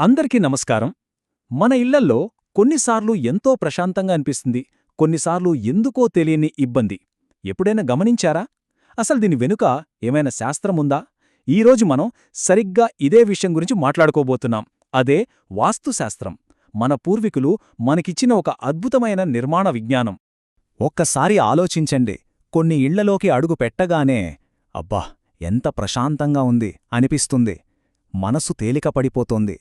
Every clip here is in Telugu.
అందరికీ నమస్కారం. మన ఇళ్ళల్లో కొన్నిసార్లు ఎంతో ప్రశాంతంగా అనిపిస్తుంది కొన్నిసార్లు ఎందుకో తెలియని ఇబ్బంది. ఎప్పుడైనా గమనించారా? అసలు దీని వెనుక ఏమైనా శాస్త్రముందా ఈరోజు మనం సరిగ్గా ఇదే విషయం గురించి మాట్లాడుకోబోతున్నాం. అదే వాస్తుశాస్త్రం మన పూర్వీకులు మనకిచ్చిన ఒక అద్భుతమైన నిర్మాణ విజ్ఞానం. ఒక్కసారి ఆలోచించండి. కొన్ని ఇళ్ళలోకి అడుగు పెట్టగానే అబ్బా ఎంత ప్రశాంతంగా ఉంది అనిపిస్తుంది. మనసు తేలికపడిపోతోంది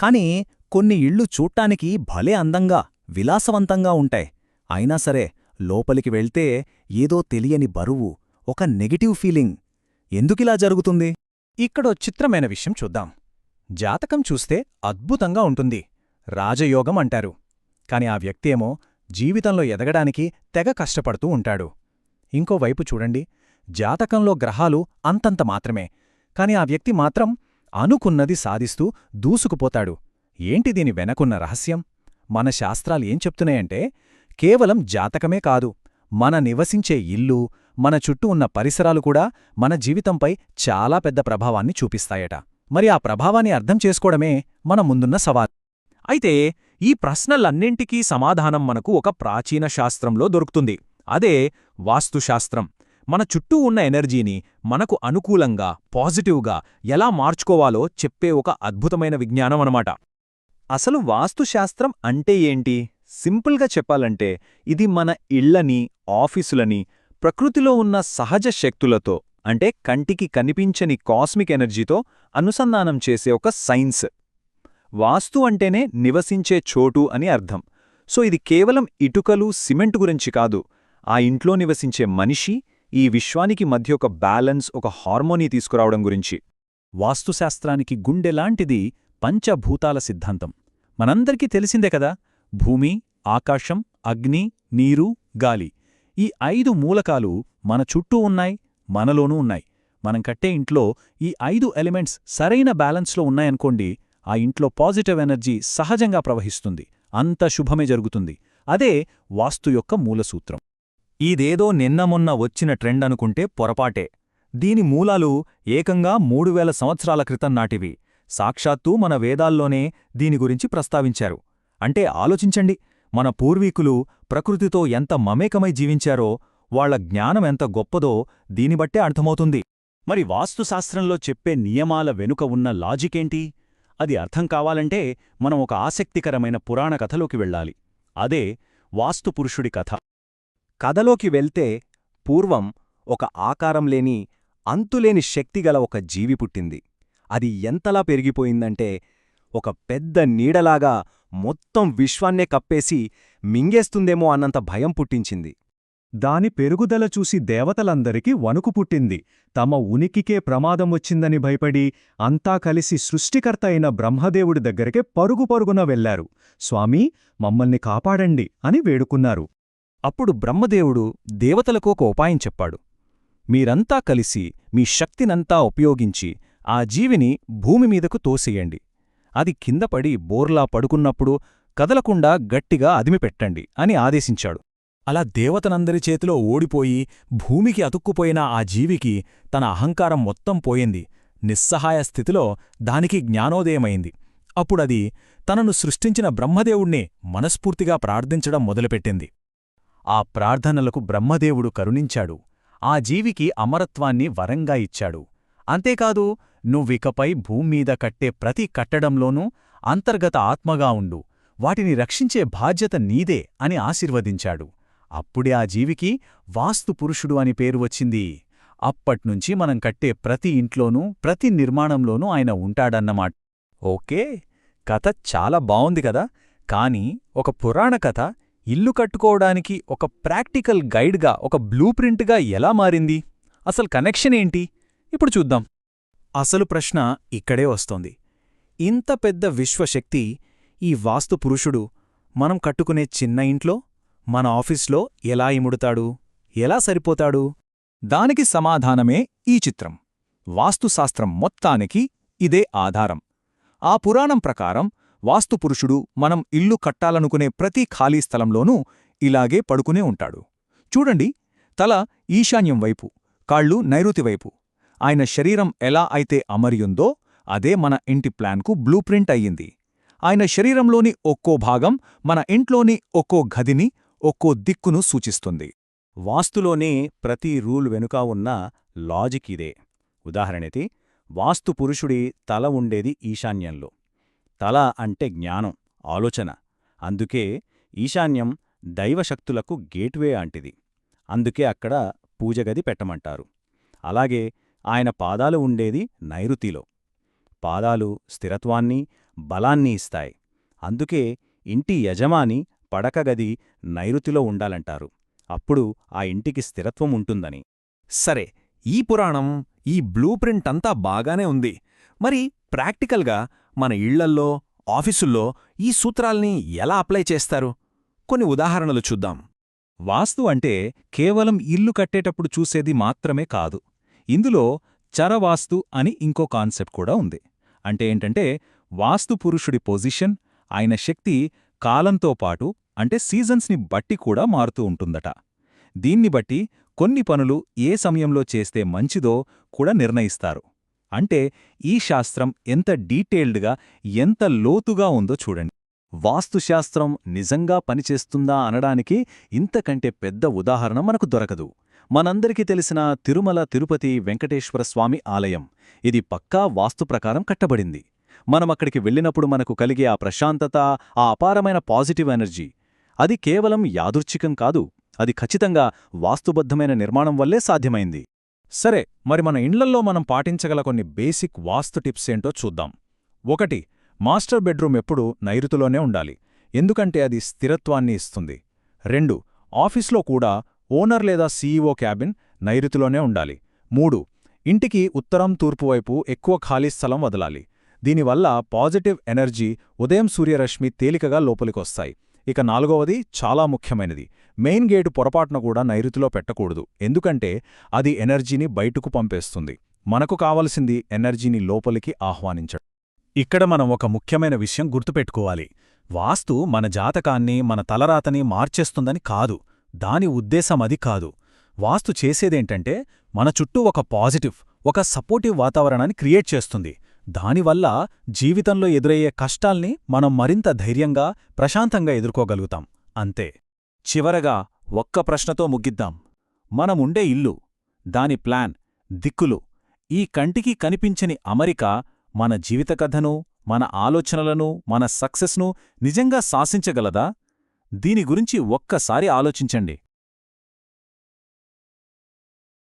కాని కొన్ని ఇళ్ళు చూట్టానికి భలే అందంగా విలాసవంతంగా ఉంటాయి. అయినా సరే లోపలికి వెళ్తే ఏదో తెలియని బరువు ఒక నెగటివ్ ఫీలింగ్. ఎందుకిలా జరుగుతుంది? ఇక్కడో చిత్రమైన విషయం చూద్దాం. జాతకం చూస్తే అద్భుతంగా ఉంటుంది రాజయోగం అంటారు. కాని ఆ వ్యక్తి ఏమో జీవితంలో ఎదగడానికి తెగ కష్టపడుతూ ఉంటాడు. ఇంకోవైపు చూడండి జాతకంలో గ్రహాలు అంతంత మాత్రమే. కాని ఆ వ్యక్తి మాత్రం అనుకున్నది సాధిస్తూ దూసుకుపోతాడు. ఏంటి దీని వెనకున్న రహస్యం? మన శాస్త్రాలు ఏం చెప్తున్నాయంటే కేవలం జాతకమే కాదు మన నివసించే ఇల్లు మన చుట్టూ ఉన్న పరిసరాలు కూడా మన జీవితంపై చాలా పెద్ద ప్రభావాన్ని చూపిస్తాయట. మరి ఆ ప్రభావాన్ని అర్థం చేసుకోవడమే మన ముందున్న సవాల్. అయితే ఈ ప్రశ్నలన్నింటికీ సమాధానం మనకు ఒక ప్రాచీన శాస్త్రంలో దొరుకుతుంది. అదే వాస్తుశాస్త్రం. మన చుట్టూ ఉన్న ఎనర్జీని మనకు అనుకూలంగా పాజిటివ్గా ఎలా మార్చుకోవాలో చెప్పే ఒక అద్భుతమైన విజ్ఞానం అనమాట అసలు వాస్తుశాస్త్రం అంటే ఏంటి? సింపుల్గా చెప్పాలంటే ఇది మన ఇళ్ళని ఆఫీసులని ప్రకృతిలో ఉన్న సహజ శక్తులతో అంటే కంటికి కనిపించని కాస్మిక్ ఎనర్జీతో అనుసంధానం చేసే ఒక సైన్స్. వాస్తు అంటేనే నివసించే చోటు అని అర్థం. సో ఇది కేవలం ఇటుకలు సిమెంట్ గురించి కాదు. ఆ ఇంట్లో నివసించే మనిషి ఈ విశ్వానికి మధ్య ఒక బ్యాలెన్స్ ఒక హార్మోనీ తీసుకురావడం గురించి. వాస్తుశాస్త్రానికి గుండెలాంటిది పంచభూతాల సిద్ధాంతం. మనందరికీ తెలిసిందే కదా భూమి ఆకాశం అగ్ని నీరు గాలి. ఈ ఐదు మూలకాలు మన చుట్టూ ఉన్నాయి మనలోనూ ఉన్నాయి. మనం కట్టే ఇంట్లో ఈ ఐదు ఎలిమెంట్స్ సరైన బ్యాలెన్స్లో ఉన్నాయనుకోండి ఆ ఇంట్లో పాజిటివ్ ఎనర్జీ సహజంగా ప్రవహిస్తుంది. అంత శుభమే జరుగుతుంది. అదే వాస్తు యొక్క మూలసూత్రం. ఇదేదో నిన్న మొన్న వచ్చిన ట్రెండ్ అనుకుంటే పొరపాటే. దీని మూలాలు ఏకంగా మూడు వేల సంవత్సరాల క్రితం నాటివి. సాక్షాత్తూ మన వేదాల్లోనే దీని గురించి ప్రస్తావించారు. అంటే ఆలోచించండి మన పూర్వీకులు ప్రకృతితో ఎంత మమేకమై జీవించారో వాళ్ళ జ్ఞానం ఎంత గొప్పదో దీనిబట్టే అర్థమవుతుంది. మరి వాస్తుశాస్త్రంలో చెప్పే నియమాల వెనుక ఉన్న లాజికేంటి? అది అర్థం కావాలంటే మనం ఒక ఆసక్తికరమైన పురాణ కథలోకి వెళ్ళాలి. అదే వాస్తుపురుషుడి కథ. కథలోకి వెళ్తే పూర్వం ఒక ఆకారం లేని అంతులేని శక్తిగల ఒక జీవి పుట్టింది. అది ఎంతలా పెరిగిపోయిందంటే ఒక పెద్ద నీడలాగా మొత్తం విశ్వాన్నే కప్పేసి మింగేస్తుందేమో అన్నంత భయం పుట్టించింది. దాని పెరుగుదల చూసి దేవతలందరికీ వణుకు పుట్టింది. తమ ఉనికికే ప్రమాదం వచ్చిందని భయపడి అంతా కలిసి సృష్టికర్త అయిన బ్రహ్మదేవుడి దగ్గరికే పరుగు పరుగున వెళ్ళారు స్వామీ మమ్మల్ని కాపాడండి అని వేడుకున్నారు. అప్పుడు బ్రహ్మదేవుడు దేవతలకు ఒక ఉపాయం చెప్పాడు. మీరంతా కలిసి మీ శక్తినంతా ఉపయోగించి ఆ జీవిని భూమిమీదకు తోసేయండి. అది కిందపడి బోర్లా పడుకున్నప్పుడు కదలకుండా గట్టిగా అదిమిపెట్టండి అని ఆదేశించాడు. అలా దేవతనందరి చేతిలో ఓడిపోయి భూమికి అతుక్కుపోయిన ఆ జీవికి తన అహంకారం మొత్తం పోయింది. నిస్సహాయ స్థితిలో దానికి జ్ఞానోదయమైంది. అప్పుడది తనను సృష్టించిన బ్రహ్మదేవుణ్ణి మనస్ఫూర్తిగా ప్రార్థించడం మొదలుపెట్టింది. ఆ ప్రార్థనలకు బ్రహ్మదేవుడు కరుణించాడు. ఆ జీవికి అమరత్వాన్ని వరంగా ఇచ్చాడు. అంతేకాదు నువ్వికపై భూమ్మీద కట్టే ప్రతి కట్టడంలోనూ అంతర్గత ఆత్మగా ఉండు. వాటిని రక్షించే బాధ్యత నీదే అని ఆశీర్వదించాడు. అప్పుడే ఆ జీవికి వాస్తుపురుషుడు అని పేరు వచ్చింది. అప్పట్నుంచి మనం కట్టే ప్రతి ఇంట్లోనూ ప్రతి నిర్మాణంలోనూ ఆయన ఉంటాడన్నమాట. ఓకే కథ చాలా బావుంది కదా? కాని ఒక పురాణ కథ ఇల్లు కట్టుకోవడానికి ఒక ప్రాక్టికల్ గైడ్గా ఒక బ్లూ ప్రింట్గా ఎలా మారింది? అసలు కనెక్షన్ ఏంటి? ఇప్పుడు చూద్దాం. అసలు ప్రశ్న ఇక్కడే వస్తోంది. ఇంత పెద్ద విశ్వశక్తి ఈ వాస్తు పురుషుడు మనం కట్టుకునే చిన్న ఇంట్లో మన ఆఫీస్లో ఎలా ఇముడుతాడు? ఎలా సరిపోతాడు? దానికి సమాధానమే ఈ చిత్రం. వాస్తుశాస్త్రం మొత్తానికి ఇదే ఆధారం. ఆ పురాణం ప్రకారం వాస్తుపురుషుడు మనం ఇల్లు కట్టాలనుకునే ప్రతి ఖాళీ స్థలంలోనూ ఇలాగే పడుకునే ఉంటాడు. చూడండి తల ఈశాన్యం వైపు కాళ్ళు నైరుతివైపు ఆయన శరీరం ఎలా అయితే అమరియుందో అదే మన ఇంటి ప్లాన్కు బ్లూ ప్రింట్ అయ్యింది. ఆయన శరీరంలోని ఒక్కో భాగం మన ఇంట్లోని ఒక్కో గదిని ఒక్కో దిక్కును సూచిస్తుంది. వాస్తులోనే ప్రతి రూల్ వెనుక ఉన్న లాజిక్ ఇదే. ఉదాహరణకి వాస్తు పురుషుడి తల ఉండేది ఈశాన్యంలో. తల అంటే జ్ఞానం ఆలోచన. అందుకే ఈశాన్యం దైవశక్తులకు గేట్వే అంటిది. అందుకే అక్కడ పూజగది పెట్టమంటారు. అలాగే ఆయన పాదాలు ఉండేది నైరుతిలో. పాదాలు స్థిరత్వాన్ని బలాన్ని ఇస్తాయి. అందుకే ఇంటి యజమాని పడకగది నైరుతిలో ఉండాలంటారు. అప్పుడు ఆ ఇంటికి స్థిరత్వం ఉంటుందని. సరే ఈ పురాణం ఈ బ్లూ ప్రింట్ అంతా బాగానే ఉంది. మరి ప్రాక్టికల్గా మన ఇళ్ళల్లో ఆఫీసుల్లో ఈ సూత్రాల్ని ఎలా అప్లై చేస్తారు? కొన్ని ఉదాహరణలు చూద్దాం. వాస్తు అంటే కేవలం ఇల్లు కట్టేటప్పుడు చూసేది మాత్రమే కాదు. ఇందులో చరవాస్తు అని ఇంకో కాన్సెప్ట్ కూడా ఉంది. అంటే ఏంటంటే వాస్తు పురుషుడి పొజిషన్ ఆయన శక్తి కాలంతో పాటు అంటే సీజన్స్ని బట్టి కూడా మారుతూ ఉంటుందట. దీన్ని బట్టి కొన్ని పనులు ఏ సమయంలో చేస్తే మంచిదో కూడా నిర్ణయిస్తారు. అంటే ఈ శాస్త్రం ఎంత డీటెయిల్డ్గా ఎంత లోతుగా ఉందో చూడండి. వాస్తుశాస్త్రం నిజంగా పనిచేస్తుందా అనడానికి ఇంతకంటే పెద్ద ఉదాహరణ మనకు దొరకదు. మనందరికీ తెలిసిన తిరుమల తిరుపతి వెంకటేశ్వర స్వామి ఆలయం. ఇది పక్కా వాస్తు ప్రకారం కట్టబడింది. మనమక్కడికి వెళ్ళినప్పుడు మనకు కలిగే ఆ ప్రశాంతత ఆ అపారమైన పాజిటివ్ ఎనర్జీ. అది కేవలం యాదృచ్ఛికం కాదు అది ఖచ్చితంగా వాస్తుబద్ధమైన నిర్మాణం వల్లే సాధ్యమైంది. సరే మరి మన ఇండ్లల్లో మనం పాటించగల కొన్ని బేసిక్ వాస్తు టిప్స్ ఏంటో చూద్దాం. ఒకటి మాస్టర్ బెడ్రూమ్ ఎప్పుడూ నైరుతిలోనే ఉండాలి. ఎందుకంటే అది స్థిరత్వాన్ని ఇస్తుంది. రెండు ఆఫీస్లో కూడా ఓనర్ లేదా సీఈఓ క్యాబిన్ నైరుతిలోనే ఉండాలి. మూడు ఇంటికి ఉత్తరం తూర్పు వైపు ఎక్కువ ఖాళీ స్థలం వదలాలి. దీనివల్ల పాజిటివ్ ఎనర్జీ ఉదయం సూర్యరశ్మి తేలికగా లోపలికొస్తాయి. ఇక నాలుగవది చాలా ముఖ్యమైనది మెయిన్ గేటు పొరపాటున కూడా నైరుతిలో పెట్టకూడదు. ఎందుకంటే అది ఎనర్జీని బయటకు పంపేస్తుంది. మనకు కావలసింది ఎనర్జీని లోపలికి ఆహ్వానించడం. ఇక్కడ మనం ఒక ముఖ్యమైన విషయం గుర్తుపెట్టుకోవాలి. వాస్తు మన జాతకాన్ని మన తలరాతని మార్చేస్తుందని కాదు. దాని ఉద్దేశం అది కాదు. వాస్తు చేసేదేంటంటే మన చుట్టూ ఒక పాజిటివ్ ఒక సపోర్టివ్ వాతావరణాన్ని క్రియేట్ చేస్తుంది. దానివల్ల జీవితంలో ఎదురయ్యే కష్టాల్ని మనం మరింత ధైర్యంగా ప్రశాంతంగా ఎదుర్కోగలుగుతాం. అంతే. చివరగా ఒక్క ప్రశ్నతో ముగిద్దాం. మనముండే ఇల్లు దాని ప్లాన్ దిక్కులు ఈ కంటికి కనిపించని అమరిక మన జీవిత కథను మన ఆలోచనలను మన సక్సెస్ను నిజంగా శాసించగలదా? దీని గురించి ఒక్కసారి ఆలోచించండి.